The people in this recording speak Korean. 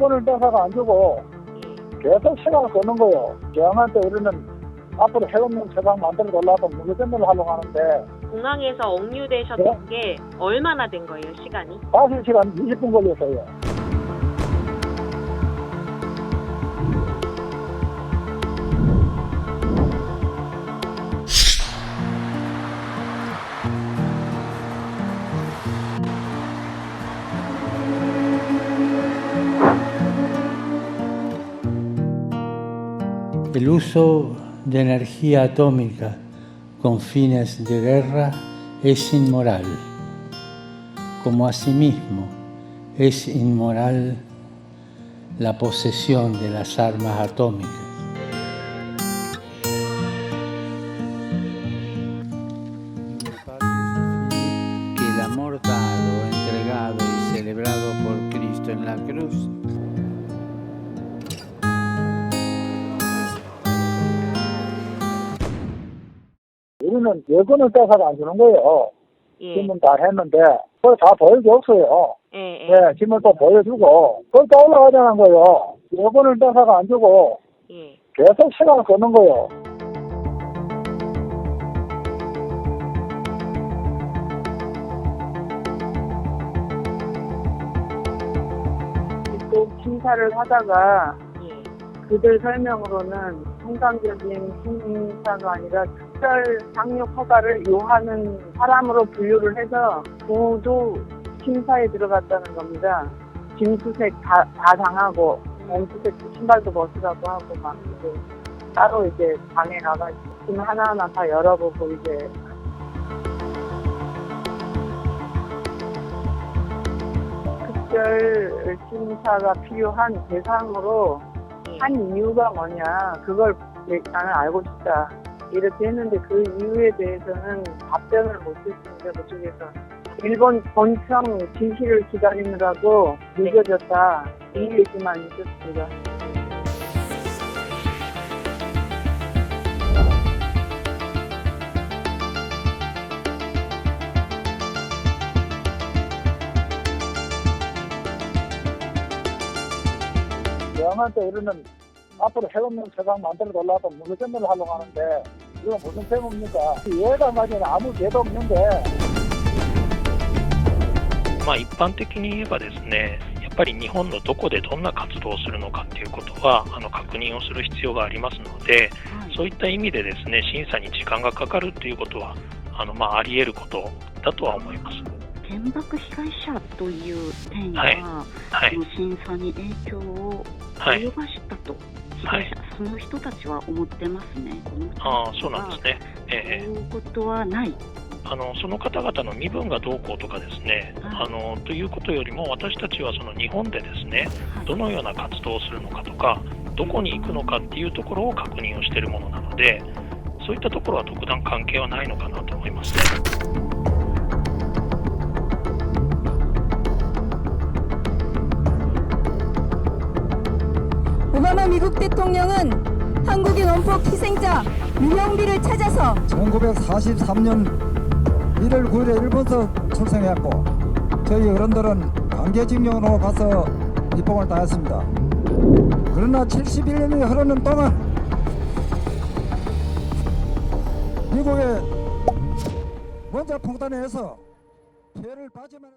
여권을 뺏어가 안 주고 계속 시간을 끄는 거예요. 저항한테 우리는 앞으로 해없는 세상 만들어 달라고 무게점을 하려고 하는데 공항에서 억류되셨던 게 얼마나 된 거예요, 시간이? 5시간 20분 걸렸어요. El uso de energía atómica con fines de guerra es inmoral, como asimismo es inmoral la posesión de las armas atómicas. Que el amor dado, entregado y celebrado por Cristo en la cruz 우리는 여권을 뺏어가 안 주는 거예요. 예. 질문 다 했는데 그걸 다 보여줬어요. 예, 예. 네, 짐을 또 보여주고 그걸 또 올라가자는 거예요. 여권을 뺏어가 안 주고 예. 계속 시간을 끄는 거예요. 또 심사를 하다가 예. 그들 설명으로는 통상적인 심사가 아니라 특별 상륙 허가를 요하는 사람으로 분류를 해서 모두 심사에 들어갔다는 겁니다. 짐수색 다, 다 당하고 몸수색 신발도 벗으라고 하고 막 이제 따로 이제 방에 가가지고 짐 하나하나 다 열어보고 이제 특별 심사가 필요한 대상으로 한 이유가 뭐냐 그걸 나는 알고 싶다. 이렇게 했는데 그 이유에 대해서는 답변을 못했습니다 그쪽에서. 일본 본청 지시를 기다리느라고 늦어졌다. 이 얘기만 있었습니다. 저항한테 우리는 앞으로 해없는 세상 만들어 달라고 무게점을 하려고 하는데 이건 무슨 죄입니까? 이해가 가지는 아무 죄도 없는데 まあ一般的に言えばですね、やっぱり日本のどこでどんな活動をするのかっていうことはあの確認をする必要がありますので、そういった意味でですね、審査に時間がかかるっていうことはあのまああり得ることだとは思います。原爆被害者という点が、はいはいこの審査に影響をはい 及。ばしたと、被はいその人たちは思ってますね。この人ああ、そうなんですね。ええそういうことはない。あのその方々の身分がどうこうとかですね、はいあのということよりも私たちはその日本でですねはいどのような活動をするのかとかどこに行くのかっていうところを確認をしているものなのでそういったところは特段関係はないのかなと思いますね。 오바마 미국 대통령은 한국인 원폭 희생자 유형비를 찾아서 1943년 1월 9일에 일본서 출생했고 저희 어른들은 강제징용으로 가서 입봉을 다했습니다. 그러나 71년이 흐르는 동안 미국의 원자 폭탄에 의해서 피해를 받지만